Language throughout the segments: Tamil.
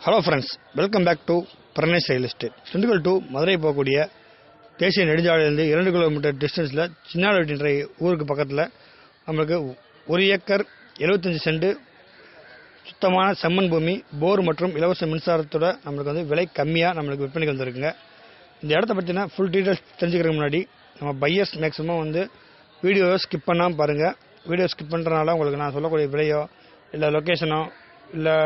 Hello friends welcome back to Pranesh real estate Dindigul to Madurai போகக்கூடிய தேசிய நெடுஞ்சாலையிலிருந்து இரண்டு கிலோமீட்டர் டிஸ்டன்ஸில் சின்னாலவட்டின்ற ஊருக்கு பக்கத்தில் நம்மளுக்கு ஒரு ஏக்கர் 75 சென்ட் சுத்தமான செம்மண் பூமி போர் மற்றும் இலவச மின்சாரத்தோட நம்மளுக்கு வந்து விலை கம்மியாக நம்மளுக்கு விற்பனைக்கு வந்திருக்குங்க. இந்த இடத்த பற்றினா ஃபுல் டீட்டெயில்ஸ் தெரிஞ்சுக்கிறதுக்கு முன்னாடி நம்ம பையர்ஸ் மேக்ஸிமம் வந்து வீடியோவை ஸ்கிப் பண்ணாமல் பாருங்கள் வீடியோ ஸ்கிப் பண்ணுறதுனால உங்களுக்கு நான் சொல்லக்கூடிய விலையோ இல்லை லொக்கேஷனோ இல்லை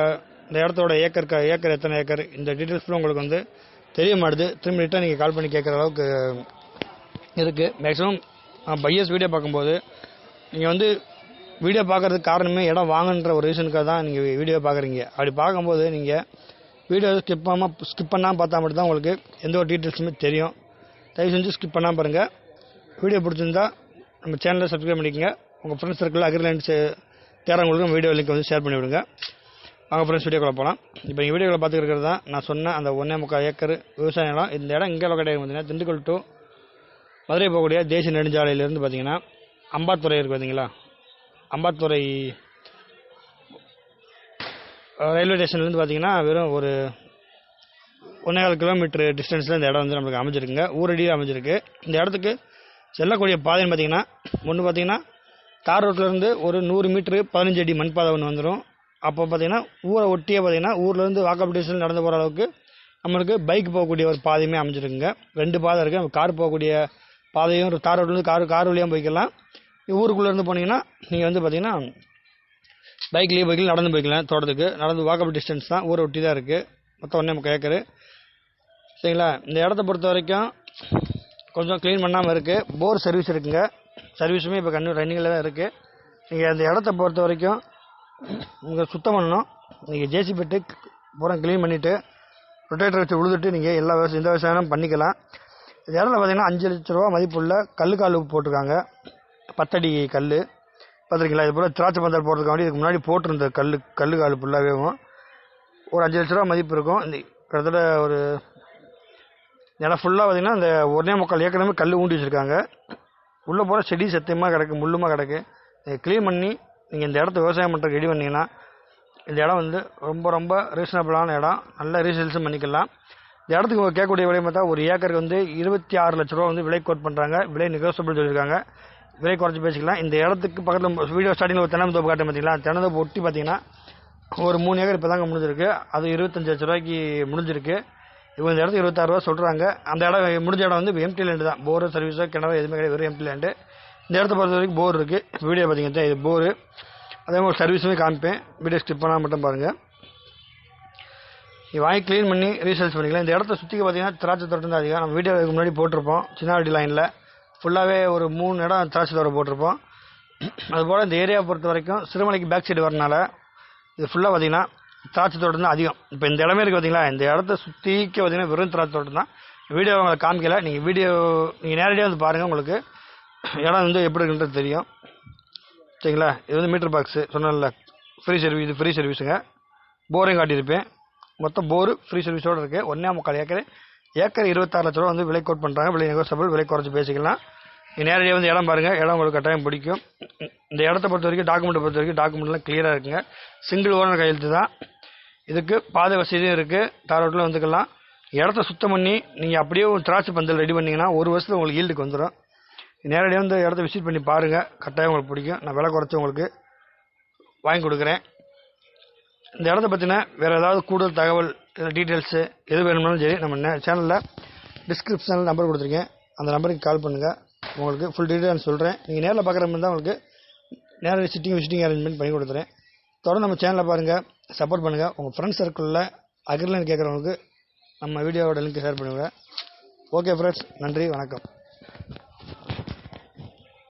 இந்த இடத்தோட ஏக்கர் க- ஏக்கர் எத்தனை ஏக்கர்? இந்த டீட்டெயில்ஸ் ஃபுல்லாக உங்களுக்கு வந்து தெரிய மாட்டுது திரும்ப ரிட்டன் நீங்கள் கால் பண்ணி கேட்குற அளவுக்கு இருக்குது மேக்ஸிமம் பையஸ் வீடியோ பார்க்கும்போது நீங்கள் வந்து வீடியோ பார்க்கறதுக்கு காரணமே இடம் வாங்கன்ற ஒரு ரீசனுக்காக தான் நீங்கள் வீடியோ பார்க்குறீங்க. அப்படி பார்க்கும்போது நீங்கள் வீடியோ ஸ்கிப் பண்ணாமல் ஸ்கிப் பண்ணாமல் பார்த்தா மட்டும் தான் உங்களுக்கு எந்த ஒரு டீட்டெயில்ஸுமே தெரியும். தயவு செஞ்சு ஸ்கிப் பண்ணாமல் பாருங்கள் வீடியோ பிடிச்சிருந்தா நம்ம சேனலை சப்ஸ்கிரைப் பண்ணிக்கோங்க. உங்கள் ஃப்ரெண்ட்ஸ் சர்க்கிள் அக்ரிலைன்ஸ் தேரவங்களுக்கும் வீடியோ லிங்க் வந்து ஷேர் பண்ணி விடுங்க வாங்க ஃப்ரெண்ட்ஸ் வீடியோக்குள்ளே போகலாம் இப்போ நீங்கள் வீடியோவில் பார்த்துக்கிறது தான். நான் சொன்ன அந்த ஒன்றே முக்கால் ஏக்கர் விவசாய நிலம். இந்த இடம் இங்கே லொக்கேட் பார்த்தீங்கன்னா திண்டுக்கல் டு மதுரை போகக்கூடிய தேசிய நெடுஞ்சாலையிலேருந்து பார்த்தீங்கன்னா அம்பாத்துறை இருக்குது பார்த்தீங்களா அம்பாத்துறை ரயில்வே ஸ்டேஷன்லேருந்து பார்த்தீங்கன்னா வெறும் ஒரு ஒன்றேகால் கிலோமீட்டர் டிஸ்டன்ஸில் இந்த இடம் வந்து நம்மளுக்கு அமைஞ்சிருக்குங்க. ஊரடியில் அமைஞ்சிருக்கு. இந்த இடத்துக்கு செல்லக்கூடிய பாதைன்னு பார்த்தீங்கன்னா ஒன்று பார்த்தீங்கன்னா தார் ரோட்லேருந்து ஒரு நூறு மீட்ரு பதினஞ்சு அடி மண் பாதை ஒன்று வந்துடும் அப்போ பார்த்தீங்கன்னா ஊரை ஒட்டியே பார்த்தீங்கன்னா ஊர்லேருந்து வாக்கப் டிஸ்டன்ஸ் நடந்து போகிற அளவுக்கு நம்மளுக்கு பைக் போகக்கூடிய ஒரு பாதையுமே அமைஞ்சிருக்குங்க. ரெண்டு பாதை இருக்குது நம்ம கார் போகக்கூடிய பாதையும் ஒரு தார் ரோட்லேருந்து கார் கார் வழியாக போய்க்கலாம். ஊருக்குள்ளேருந்து போனீங்கன்னா நீங்கள் வந்து பார்த்தீங்கன்னா பைக்லேயே போய்க்கலாம் நடந்து போய்க்கலாம் தோட்டத்துக்கு. நடந்து வாக்கப் டிஸ்டன்ஸ் தான். ஊரை ஒட்டி தான் இருக்குது மொத்தம் ஒன்றே நம்ம ஏக்கரு. சரிங்களா? இந்த இடத்த பொறுத்த வரைக்கும் கொஞ்சம் க்ளீன் பண்ணாமல் இருக்குது போர் சர்வீஸ் இருக்குங்க. சர்வீஸுமே இப்போ கண்ணு ரன்னிங்கில் தான் இருக்குது நீங்கள் அந்த இடத்த பொறுத்த வரைக்கும் நீங்கள் சுத்தம் பண்ணணும். நீங்கள் ஜேசிபிட்டு பூரா க்ளீன் பண்ணிவிட்டு ரொட்டேட்டர் வச்சு உழுதுட்டு நீங்கள் எல்லா விவசாயம் எந்த விவசாயம் பண்ணிக்கலாம். இந்த இடத்துல பார்த்தீங்கன்னா அஞ்சு லட்ச ரூபா மதிப்புள்ள கல் கால் போட்டிருக்காங்க. பத்தடி கல் பார்த்துருக்கீங்களா இது போல் திராட்சை பந்தல் போடுறதுக்காண்டி இதுக்கு முன்னாடி போட்டிருந்த கல் கல் கால் ஃபுல்லாகவே ஒரு அஞ்சு லட்ச ரூபா மதிப்பு இருக்கும். இந்த கிட்டத்தட்ட ஒரு இடம் ஃபுல்லாக பார்த்தீங்கன்னா இந்த ஒரே முக்கால் ஏக்கரமே கல் ஊண்டி வச்சுருக்காங்க. உள்ளே போகிற செடி சத்தியமாக கிடக்கு முள்ளுமாக கிடக்கு. க்ளீன் பண்ணி நீங்கள் இந்த இடத்த விவசாயம் பண்ணுறதுக்கு ரெடி பண்ணீங்கன்னா இந்த இடம் வந்து ரொம்ப ரொம்ப ரீசனபிளான இடம். நல்ல ரீசேல்ஸும் பண்ணிக்கலாம். இந்த இடத்துக்கு கேட்கக்கூடிய விலை பார்த்தா ஒரு ஏக்கருக்கு வந்து இருபத்தி ஆறு லட்ச ரூபா வந்து விலை கோட் பண்ணுறாங்க விலை நெகோசியபிள் சொல்லியிருக்காங்க. விலை குறைச்சி பேசிக்கலாம். இந்த இடத்துக்கு பக்கத்தில் வீடியோ ஸ்டார்டிங்கில் ஒரு தென்னந்தோப்பு காட்டும் பார்த்தீங்களா? தென்னந்தோப்பு ஒட்டி பார்த்தீங்கன்னா ஒரு மூணு ஏக்கர் இப்போ தாங்க முடிஞ்சிருக்கு. அது இருபத்தஞ்சு லட்ச ரூபாய்க்கு முடிஞ்சிருக்கு. இப்போ இந்த இடத்துக்கு இருபத்தாறு ரூபா சொல்கிறாங்க அந்த இடம் முடிஞ்ச இடம் வந்து எம்டி லேண்டு தான். போர் சர்வீஸோ கிணறு எதுவுமே கிடையாது. வெறும் எம்டி லேண்டு இந்த இடத்த பொறுத்த வரைக்கும் போர் இருக்குது வீடியோ பார்த்தீங்கன்னா இது போரு அதே மாதிரி சர்வீஸுமே காமிப்பேன். வீடியோ ஸ்கிப் பண்ணால் மட்டும் பாருங்கள் வாங்கி க்ளீன் பண்ணி ரீசர்ச் பண்ணிக்கலாம். இந்த இடத்த சுற்றி பார்த்தீங்கன்னா திராட்சை தோட்டம் தான் அதிகம். நம்ம வீடியோக்கு முன்னாடி போட்டிருப்போம். சின்னாவட்டி லைனில் ஃபுல்லாகவே ஒரு மூணு இடம் திராட்சை தோட்டம் போட்டிருப்போம். அதுபோல் இந்த ஏரியாவை பொறுத்த வரைக்கும் சிறுமலைக்கு பேக் சைடு வரனால இது ஃபுல்லாக பார்த்தீங்கன்னா திராட்சை தோட்டம் தான் அதிகம். இப்போ இந்த இடமே இருக்குது பார்த்தீங்களா இந்த இடத்த சுற்றிக்க பார்த்தீங்கன்னா வெறும் திராட்சை தோட்டம் தான். வீடியோ உங்களை காமிக்கலை. நீங்கள் வீடியோ நீங்கள் நேரடியாக வந்து பாருங்கள் உங்களுக்கு. இடம் வந்து எப்படி இருக்குன்றது தெரியும். சரிங்களா? இது வந்து மீட்டர் பாக்ஸு சொன்னேன்ல. ஃப்ரீ சர்வீஸ் இது ஃப்ரீ சர்வீஸுங்க போரையும் காட்டியிருப்பேன். மொத்தம் போர் ஃப்ரீ சர்வீஸோடு இருக்குது ஒன்றே முக்கால் ஏக்கர். ஏக்கர் இருபத்தாறு லட்ச ரூபா வந்து விலை கோட் பண்ணுறாங்க விலை நெகோசபிள் விலை குறைச்சி பேசிக்கலாம். நேரடியாக வந்து இடம் பாருங்கள் இடம் உங்களுக்கு கட்டாயம் பிடிக்கும். இந்த இடத்த பொறுத்த வரைக்கும் டாக்குமெண்ட்டை பொறுத்த வரைக்கும் டாக்குமெண்ட்லாம் கிளியராக இருக்குங்க. சிங்கிள் ஓனர் கையெழுத்து தான். இதுக்கு பாதை வசதியும் இருக்குது தார் ரோட்டில் வந்துக்கலாம். இடத்த சுத்தம் பண்ணி நீங்கள் அப்படியே ஒரு திராட்சை பந்தல் ரெடி பண்ணீங்கன்னா ஒரு வருஷத்தில் உங்களுக்கு ஈல்டுக்கு வந்துடும் நேரடியாக வந்து இடத்த விசிட் பண்ணி பாருங்கள் கட்டாயம் உங்களுக்கு பிடிக்கும். நான் விலை குறைச்சி உங்களுக்கு வாங்கி கொடுக்குறேன். இந்த இடத்த பற்றின வேறு ஏதாவது கூடுதல் தகவல் டீட்டெயில்ஸு எது வேணும்னாலும் சரி நம்ம சேனலில் டிஸ்கிரிப்ஷனில் நம்பர் கொடுத்துருக்கேன். அந்த நம்பருக்கு கால் பண்ணுங்கள் உங்களுக்கு ஃபுல் டீட்டெயில் சொல்கிறேன் நீங்கள் நேரில் பார்க்குற மாதிரி தான் உங்களுக்கு நேரில் சிட்டிங் விசிட்டிங் அரேஞ்ச்மெண்ட் பண்ணி கொடுத்துறேன். தொடர்ந்து நம்ம சேனலை பாருங்கள் சப்போர்ட் பண்ணுங்கள் உங்கள் ஃப்ரெண்ட்ஸ் சர்க்கிளில் அக்ரிலைன் கேட்குறவங்களுக்கு நம்ம வீடியோவோட லிங்க் ஷேர் பண்ணுங்கள் ஓகே ஃப்ரெண்ட்ஸ் நன்றி. வணக்கம்.